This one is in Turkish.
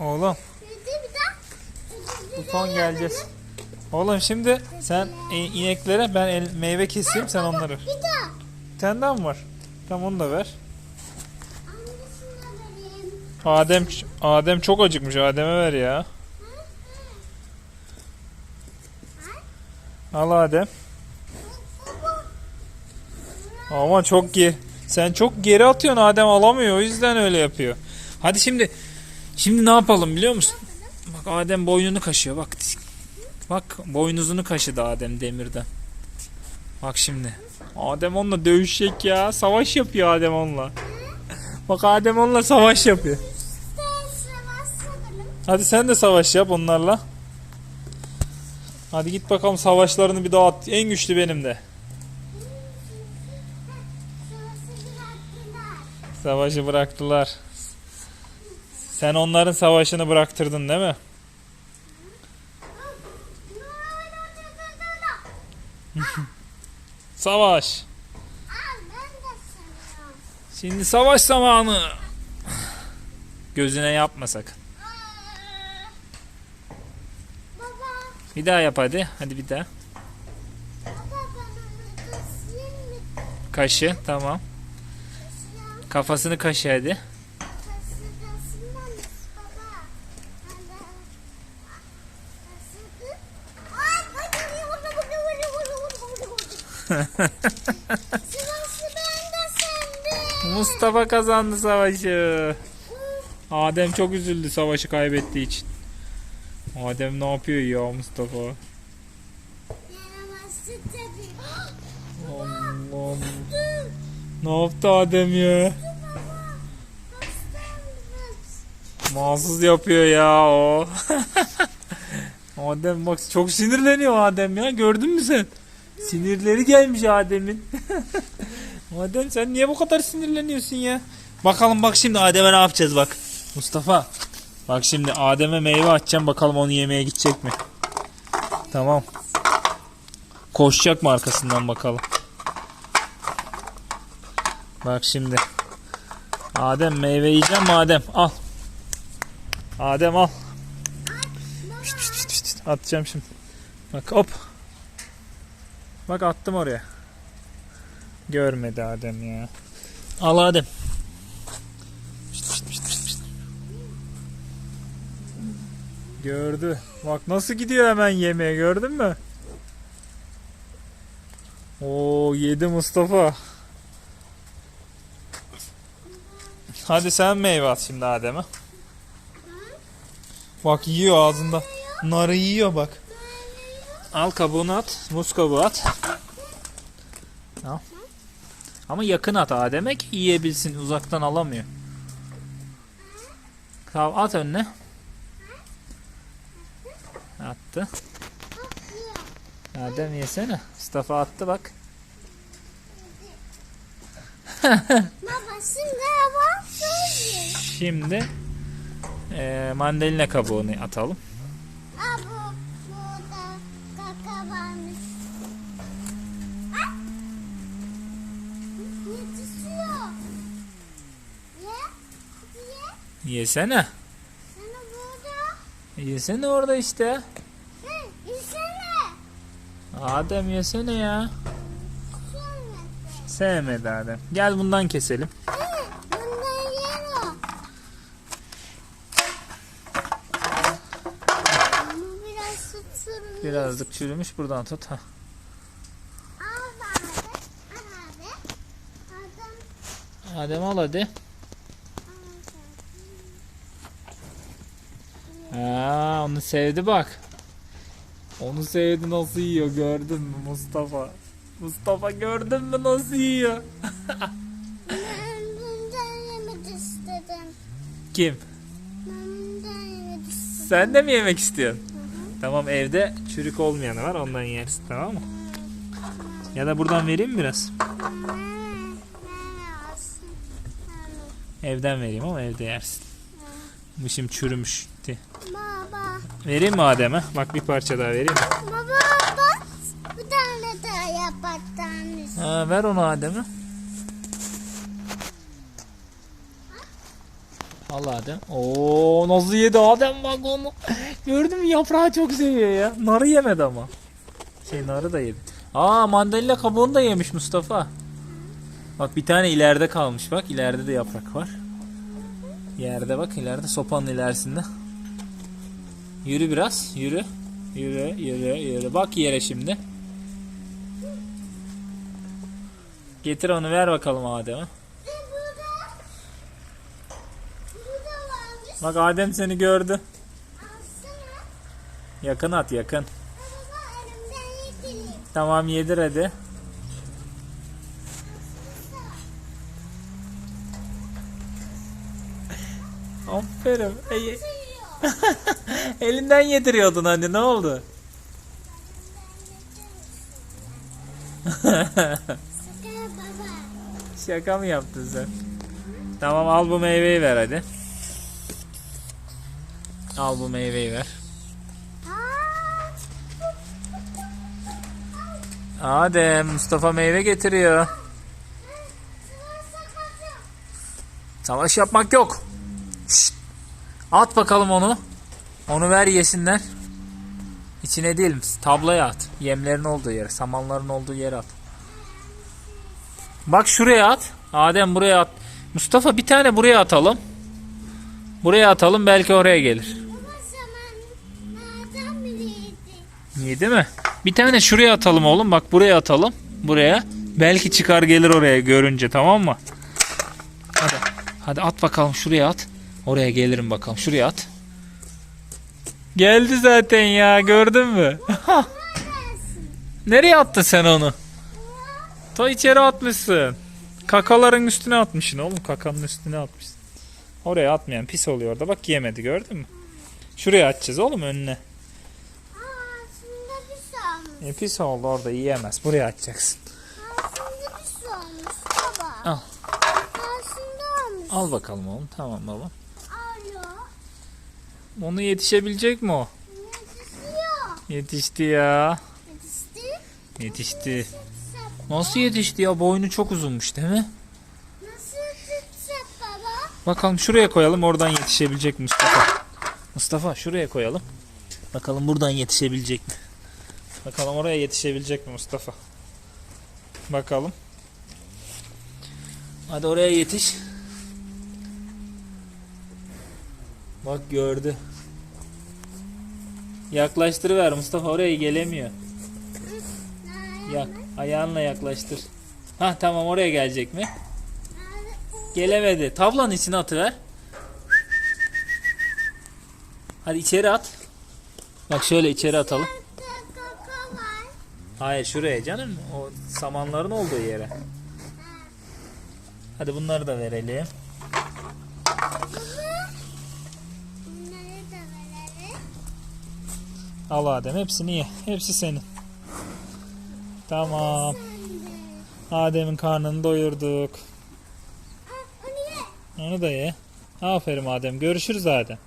Oğlum bu son geleceğiz. Oğlum şimdi sen ineklere ben el- meyve keseyim sen onları. Bir tane mı var? Tamam onu da ver. Adem Adem çok acıkmış. Adem'e ver ya. Al Adem. Ama çok ge sen çok geri atıyorsun Adem alamıyor o yüzden öyle yapıyor. Hadi şimdi şimdi ne yapalım biliyor musun? Bak Adem boynunu kaşıyor bak. Bak boynuzunu kaşıdı Adem demirden. Bak şimdi. Adem onunla dövüşecek ya. Savaş yapıyor Adem onunla. Bak Adem onunla savaş yapıyor. Hadi sen de savaş yap onlarla. Hadi git bakalım savaşlarını bir dağıt. En güçlü benim de. Savaşı bıraktılar. Sen onların savaşını bıraktırdın değil mi? Savaş. Şimdi savaş zamanı. Gözüne yapma sakın. Bir daha yap hadi. Hadi bir daha. Kaşı tamam. Kafasını kaşı hadi. Mustafa kazandı savaşı. Adem çok üzüldü savaşı kaybettiği için. Adem ne yapıyor ya Mustafa? Allah'ım. Ne yaptı Adem ya? Mahsus yapıyor ya o. Adem bak çok sinirleniyor Adem ya. Gördün mü sen? Sinirleri gelmiş Adem'in. Adem sen niye bu kadar sinirleniyorsun ya? Bakalım bak şimdi Adem'e ne yapacağız bak. Mustafa. Bak şimdi Adem'e meyve açacağım bakalım onu yemeye gidecek mi? Tamam. Koşacak mı arkasından bakalım. Bak şimdi. Adem meyve yiyeceğim Adem? Al. Adem al. Pişt, pişt, pişt, pişt. Atacağım şimdi. Bak hop. Bak attım oraya. Görmedi Adem ya. Al Adem. Gördü. Bak nasıl gidiyor hemen yemeğe gördün mü? Oo yedi Mustafa. Hadi sen meyve at şimdi Adem'e. Bak yiyor ağzında. Narı yiyor bak. Al kabuğunu at. Muz kabuğu at. Al. Ama yakın at Adem'e ki yiyebilsin. Uzaktan alamıyor. Kav at önüne. Attı. Adem yesene. Mustafa attı bak. Baba şimdi hava. Şimdi eee mandalina kabuğunu atalım. Yesene. Sana burada. Yesene orada işte. Hey, yesene. Adem yesene ya. Sonra. Sevmedi Adem. Gel bundan keselim. Bundan yer o. Biraz. Birazcık çürümüş buradan tut. Adam. Adem al hadi. Ha, onu sevdi bak. Onu sevdi nasıl yiyor gördün mü Mustafa? Mustafa gördün mü nasıl yiyor? Ben bundan yemek istedim. Kim? Ben bundan yemek istedim. Sen de mi yemek istiyorsun? Tamam evde çürük olmayanı var ondan yersin tamam mı? Ya da buradan vereyim mi biraz? Evden vereyim ama evde yersin. Şimdi çürümüş. Baba. Vereyim mi Adem'e? Bak bir parça daha vereyim mi? Baba bak. Bir tane daha yap. Ha, ver onu Adem'e. Al Adem. Oo nasıl yedi Adem bak onu. Gördün mü yaprağı çok seviyor ya. Narı yemedi ama. Şey narı da yedi. Aa mandalina kabuğunu da yemiş Mustafa. Bak bir tane ileride kalmış bak. ileride de yaprak var. Yerde bak ileride sopanın ilerisinde. Yürü biraz yürü. Yürü yürü yürü. Bak yere şimdi. Getir onu ver bakalım Adem'e. Bak Adem seni gördü. Yakın at yakın. Tamam yedir hadi. Aferin. Elinden yediriyordun hani ne oldu? Şaka mı yaptın sen? Tamam al bu meyveyi ver hadi. Al bu meyveyi ver. Adem Mustafa meyve getiriyor. Savaş yapmak yok. Şşt. At bakalım onu. Onu ver yesinler. İçine değil tabloya at. Yemlerin olduğu yere, samanların olduğu yere at. Bak şuraya at. Adem buraya at. Mustafa bir tane buraya atalım. Buraya atalım belki oraya gelir. Yedi mi? Bir tane şuraya atalım oğlum. Bak buraya atalım. Buraya. Belki çıkar gelir oraya görünce tamam mı? Hadi. Hadi at bakalım şuraya at. Oraya gelirim bakalım. Şuraya at. Geldi zaten ya gördün mü? Nereye attın sen onu? Ta içeri atmışsın. Kakaların üstüne atmışsın oğlum. Kakanın üstüne atmışsın. Oraya atmayan pis oluyor orada. Bak yemedi gördün mü? Şuraya atacağız oğlum önüne. E pis oldu orada yiyemez. Buraya atacaksın. Aslında bir şey olmuş baba. Al. Aslında olmuş. Al bakalım oğlum. Tamam baba. Onu yetişebilecek mi o? Yetişiyor. Yetişti ya. Yetişti. Yetişti. Nasıl yetişti ya? Boynu çok uzunmuş değil mi? Nasıl tutsak baba? Bakalım şuraya koyalım. Oradan yetişebilecek Mustafa? Mustafa şuraya koyalım. Bakalım buradan yetişebilecek mi? Bakalım oraya yetişebilecek mi Mustafa? Bakalım. Hadi oraya yetiş. Bak gördü. Yaklaştırıver Mustafa oraya gelemiyor. Yak, ayağınla yaklaştır. Ha tamam oraya gelecek mi? Gelemedi. Tablanın içine atıver. Hadi içeri at. Bak şöyle içeri atalım. Hayır şuraya canım. O samanların olduğu yere. Hadi bunları da verelim. Al Adem hepsini ye. Hepsi senin. Tamam. Adem'in karnını doyurduk. Onu da ye. Aferin Adem. Görüşürüz Adem.